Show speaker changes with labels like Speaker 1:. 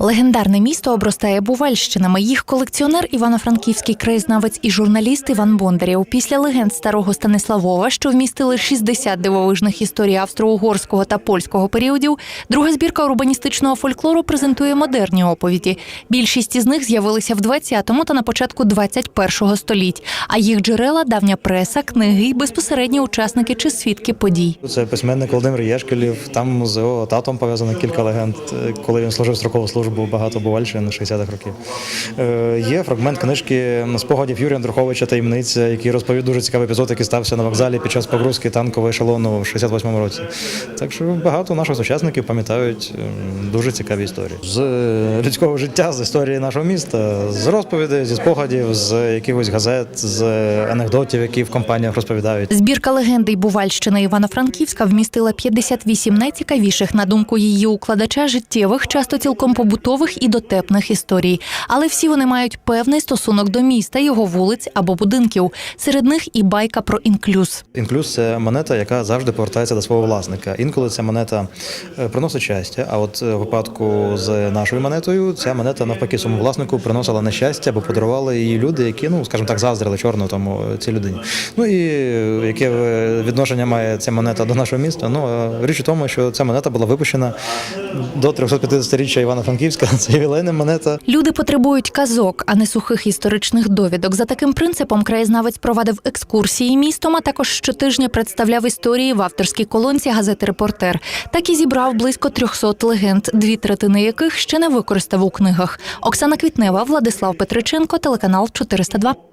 Speaker 1: Легендарне місто обростає Бувальщинами. Їх колекціонер івано-франківський краєзнавець і журналіст Іван Бондарєв. Після легенд старого Станиславова, що вмістили 60 дивовижних історій австро-угорського та польського періодів, друга збірка урбаністичного фольклору презентує модерні оповіді. Більшість із них з'явилися в 20-му та на початку 21-го століть. А їх джерела давня преса, книги й безпосередні учасники чи свідки подій.
Speaker 2: Це письменник Володимир Єшкелів. Там з його татом пов'язано кілька легенд, е, коли він служив строкову службу багато Бувальщин 60-х років. Е, Є фрагмент книжки спогадів Юрія Андруховича Таємниця, який розповів дуже цікавий епізод, який стався на вокзалі під час погрузки танкового ешелону в 68-му році. Так що багато наших сучасників пам'ятають е, дуже цікаві історії з е, людського життя, з історії нашого міста, з розповідей, зі спогадів, з якихось газет, з анекдотів, які в компаніях розповідають.
Speaker 1: Збірка легенди й Бувальщина Івано-Франківська вмістила 58 найцікавіших, на думку її укладача, життєвих, часто цілком побутових і дотепних історій. Але всі вони мають певний стосунок до міста, його вулиць або будинків. Серед них і байка про інклюз.
Speaker 2: Інклюз це монета, яка завжди повертається до свого власника. Інколи ця монета е, приносить щастя. А от е, в випадку з нашою монетою, ця монета навпаки своєму власнику приносила нещастя, бо подарували її люди, які, ну скажімо так, заздрили чорно тому цій людині. Ну і е, яке відношення має ця монета до нашого міста? Ну річ у тому, що ця монета була випущена до 350-річчя Івано-Франківська. Це ювілейна монета.
Speaker 1: Люди потребують казок, а не сухих історичних довідок. За таким принципом краєзнавець провадив екскурсії містом, а також щотижня представляв історії в авторській колонці газети Репортер. Так і зібрав близько 300 легенд, дві третини яких ще не використав у книгах. Оксана Квітнева, Владислав Петриченко, телеканал 402.